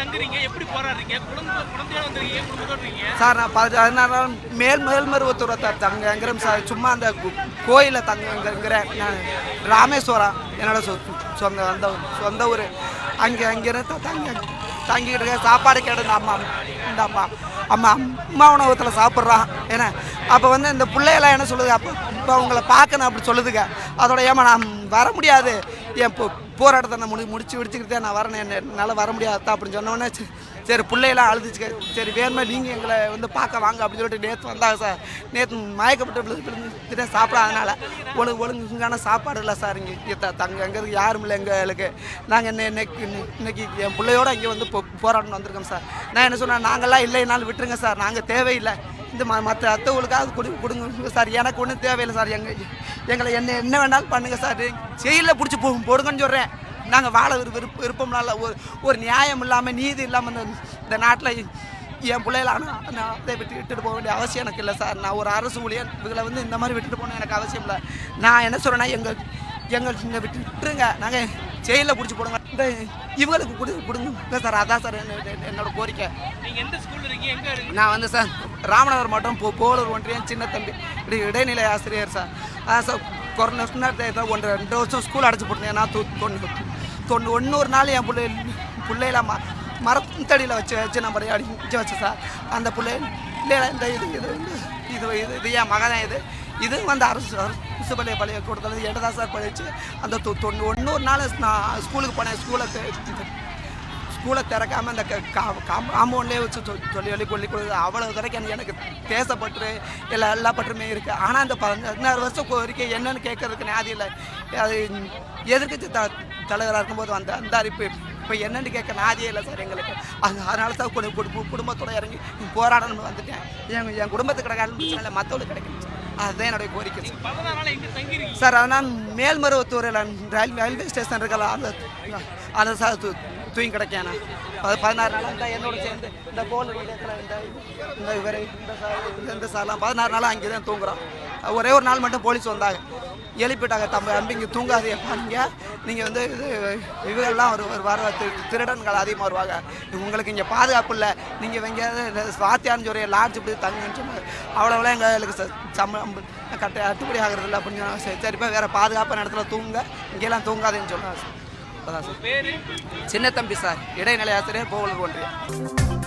தங்குறீங்க? எப்படி போராடுறீங்க? குழந்தையோட சார் நான் பதினாறு மேல் மேல்மருவத்தூர் தங்குறேன் சார். சும்மா அந்த கோயிலில் தங்கங்கிறேன் நான் ராமேஸ்வரம் என்னோட சொ சொந்த அந்த சொந்த ஊர். அங்கே அங்கிருந்து தங்கி தங்கிக்கிட்டு இருக்கேன். சாப்பாடு கேட்டது அம்மா இந்த அம்மா அம்மா அம்மா உணவகத்தில் சாப்பிட்றான் ஏன்னா அப்போ வந்து இந்த பிள்ளையெல்லாம் என்ன சொல்லுது? அப்போ இப்போ அவங்கள பார்க்கணும் அப்படி சொல்லுதுங்க. அதோட ஏமா நான் வர முடியாது. என் போராட்டத்தை நான் முடி முடிச்சு முடிச்சுக்கிட்டே நான் வரேன். என்னால் வர முடியாதா அப்படின்னு சொன்னோடனே சரி, பிள்ளையெல்லாம் அழுதுச்சு. சரி வேணுமா நீங்கள் எங்களை வந்து பார்க்க வாங்க அப்படின்னு சொல்லிட்டு நேற்று வந்தாங்க சார். நேற்று மயக்கப்பட்டு விழுந்து சாப்பிட அதனால். ஒழுங்கு ஒழுங்குங்கான சாப்பாடு இல்லை சார் இங்கே. தங்க எங்களுக்கு யாரும் இல்லை எங்களுக்கு. நாங்கள் என்ன இன்னைக்கு இன்னைக்கு என் பிள்ளையோட இங்கே வந்து போ போராட்டம் வந்திருக்கோம் சார். நான் என்ன சொன்னேன்? நாங்கள்லாம் இல்லைனாலும் விட்டுருங்க சார். நாங்கள் தேவையில்லை. இந்த ம மற்ற அத்தவங்களுக்காக கொடு கொடுங்க. சார் எனக்கு ஒன்றும் தேவையில்லை சார். எங்கள் எங்களை என்ன என்ன வேணாலும் பண்ணுங்கள் சார். செயலில் பிடிச்சி போ போடுங்கன்னு சொல்கிறேன் நாங்கள் வாழ விரு விருப்ப விருப்பம்னால ஒரு ஒரு நியாயம் இல்லாமல் நீதி இல்லாமல் இந்த இந்த நாட்டில் என் பிள்ளைகள ஆனால் நான் அதை விட்டு விட்டுட்டு போக வேண்டிய அவசியம் எனக்கு இல்லை சார். நான் ஒரு அரசு ஊழியர். இவங்களை வந்து இந்த மாதிரி விட்டுட்டு போகணும் எனக்கு அவசியம் இல்லை. நான் என்ன சொல்கிறேன்னா எங்கள் எங்கள் இங்கே விட்டு விட்டுருங்க. நாங்கள் ஜெயிலில் பிடிச்சி போடுங்க. இந்த இவங்களுக்கு கொடு கொடுங்க. சார் அதான் சார் என்ன- என்னோட கோரிக்கை. நீங்க எந்த ஸ்கூல்ல இருக்கீங்க? எங்க நான் வந்து சார் ராமநாதபுரம் மாவட்டம் போ போலூர் ஒன்றியம் சின்ன தம்பி இப்படி இடைநிலை ஆசிரியர் சார். அதான் சார் கொரோனா நேரத்தில் ஒன்று ரெண்டு வருஷம் ஸ்கூல் அடைச்சி போட்டேன் நான் தொ தொண்ணூறு தொண்ணூறு ஒன்னொரு நாள் என் பிள்ளை பிள்ளையில ம மரத்தடியில் வச்சு வச்சு நம்ம அடிச்சு வச்சேன் சார். அந்த பிள்ளை இல்லை இந்த இது இது இது இது இது என் மகன் இது. இது வந்து அரசு அரசு பள்ளிய பள்ளிய கொடுத்தது எட்டு தான் சார் படிச்சு அந்த தொ தொண்ணூ ஒன்னொரு நாள் நான் ஸ்கூலுக்கு போனேன். ஸ்கூலை ஸ்கூலை திறக்காமல் அந்த காம்பவுண்ட்லேயே வச்சு சொல்லி சொல்லி கொள்ளி கொடுக்குது அவ்வளோ வரைக்கும் எனக்கு- எனக்கு தேசப்பற்று எல்லா எல்லா பற்றுமே இருக்குது ஆனால் அந்த பதினாறு வருஷம் வரைக்கும் என்னென்னு கேட்கறதுக்கு நியாதி இல்லை. அது எதிர்கட்சி த தலைவராக இருக்கும்போது வந்த அந்த அறிப்பு இப்போ என்னென்னு கேட்க நாதியே இல்லை சார் எங்களுக்கு. அது அதனால தான் குடும்பத்தோடு குடும்பத்தோட இறங்கி போராடணும்னு வந்துட்டேன். என் என் குடும்பத்துக்கு கிடைக்காது பிரச்சனை இல்லை மற்றவங்களுக்கு கிடைக்கும் அதுதான் என்னுடைய கோரிக்கை சார் சார் அதனால் மேல்மருவத்தூரில் ரயில் ரயில்வே ஸ்டேஷன் இருக்கல அந்த அந்த சார் தூ தூங்கி கிடைக்கானா அது பதினாறு நாளாக இந்த என்னோட சேர்ந்து இந்த கோல் இந்த இந்த இவர் இந்த சார் இந்த- சார்லாம் பதினாறு நாளாக அங்கே தான் தூங்குறோம் ஒரே ஒரு நாள் மட்டும் போலீஸ் வந்தாங்க. எழுப்பிட்டாங்க தம்பி தம்பி இங்கே தூங்காதே நீங்கள் நீங்கள் வந்து இது இவங்கெல்லாம் ஒரு ஒரு வர திருடன்கள் அதிகமாக வருவாங்க. உங்களுக்கு இங்கே பாதுகாப்பு இல்லை. நீங்கள் எங்கேயாவது வாத்தியார்னு சொல்லி லாட்ஜ் இப்படி தங்குன்னு சொன்னாங்க அவ்வளோவெல்லாம் எங்களுக்கு ச- சம்பளம் கட்ட அட்டுப்படி ஆகிறது இல்லை அப்படின்னு சொன்னாங்க சரி சரிப்பா வேறு பாதுகாப்பான இடத்துல தூங்க இங்கெல்லாம் தூங்காதேன்னு சொன்னாங்க சார் அதான் சார். சின்ன தம்பி சார். இடைநிலை ஆசிரியர் போவலூர் ஒன்றியம்.